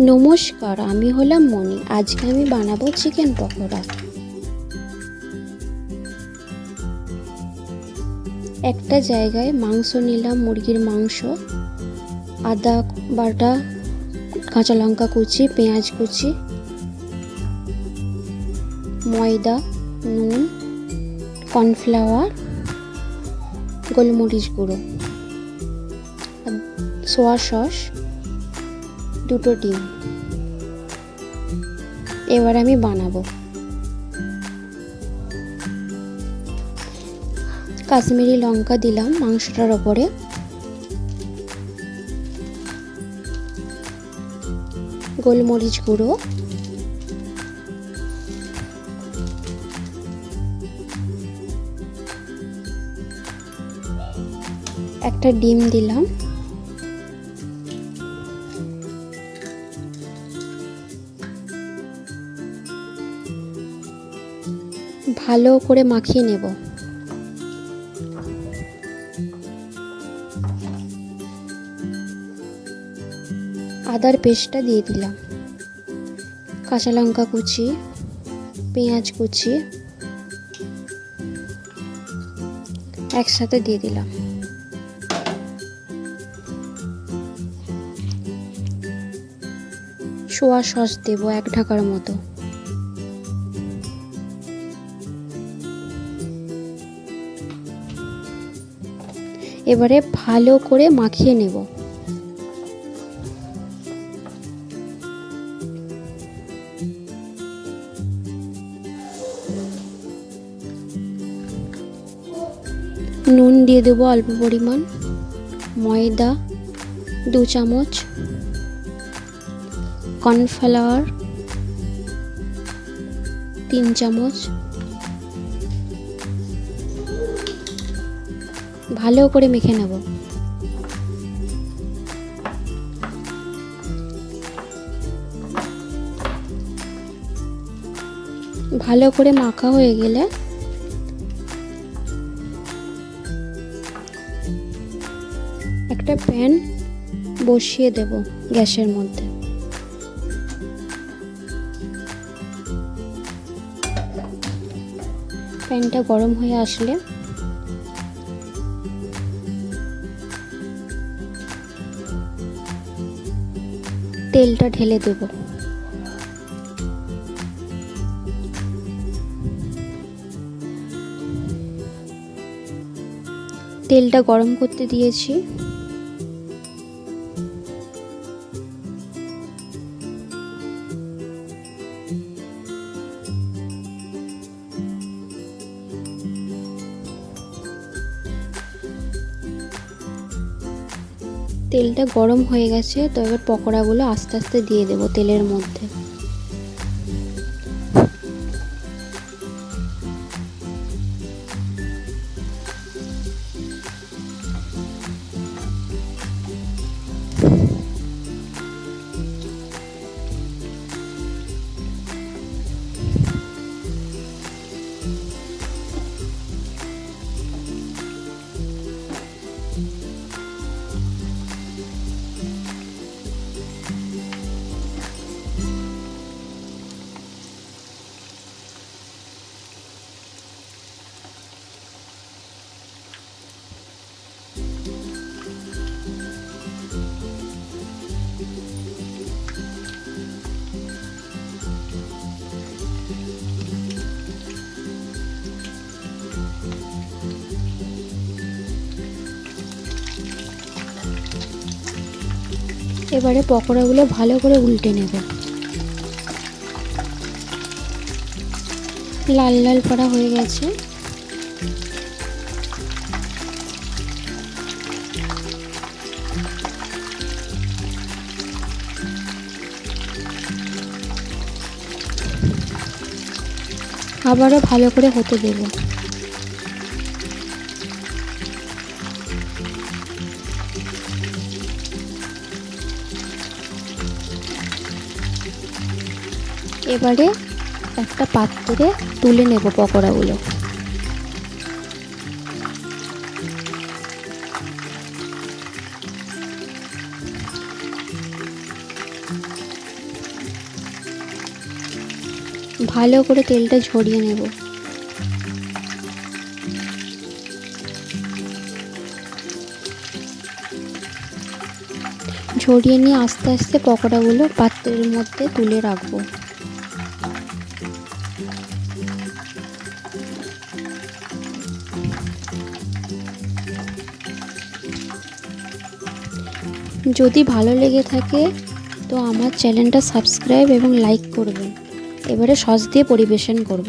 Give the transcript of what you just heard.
নমস্কার, আমি হলাম মনি আজকে আমি বানাবো চিকেন পকোড়া। একটা জায়গায় মাংস নিলাম, মুরগির মাংস, আদা বাটা, কাঁচা লঙ্কা কুচি, পেঁয়াজ কুচি, ময়দা, নুন, কর্নফ্লাওয়ার, গোলমরিচ গুঁড়ো, সোয়া সস দুটো ডিম। এবার আমি বানাবো। কাশ্মীরি লঙ্কা দিলাম মাংসটার ওপরে। গোলমরিচ গুঁড়ো। একটা ডিম দিলাম। ভালো করে মাখিয়ে নেব। আদার পেস্টটা দিয়ে দিলাম। কাঁচা লঙ্কা কুচি, পেঁয়াজ কুচি একসাথে দিয়ে দিলাম। সোয়া সস দেবো এক ঢাকার মতো। এবারে ভালো করে মাখিয়ে নেব। নুন দিয়ে দেবো অল্প পরিমাণ, ময়দা দু চামচ, কর্নফ্লাওয়ার তিন চামচ ভালো করে মেখে নেব। ভালো করে মাখা হয়ে গেলে একটা প্যান বসিয়ে দেব গ্যাসের মধ্যে। প্যানটা গরম হয়ে আসলে তেলটা ঢেলে দেব। তেলটা গরম করতে দিয়েছি। তেলটা গরম হয়ে গেছে তো এবার পকোড়াগুলো আস্তে আস্তে দিয়ে দেবো তেলের মধ্যে। এবারে পকোড়াগুলো ভালো করে উল্টে নেব। লাল লাল করা হয়ে গেছে। আবারও ভালো করে হতে দেবো। এবারে একটা পাত্রে তুলে নেব পকোড়াগুলো। ভালো করে তেলটা ঝরিয়ে নেব। ঝরিয়ে নিয়ে আস্তে আস্তে পকোড়াগুলো পাত্রের মধ্যে তুলে রাখব। যদি ভালো লেগে থাকে, তো আমার চ্যানেলটা সাবস্ক্রাইব এবং লাইক করবেন। এবারে সস দিয়ে পরিবেশন করব।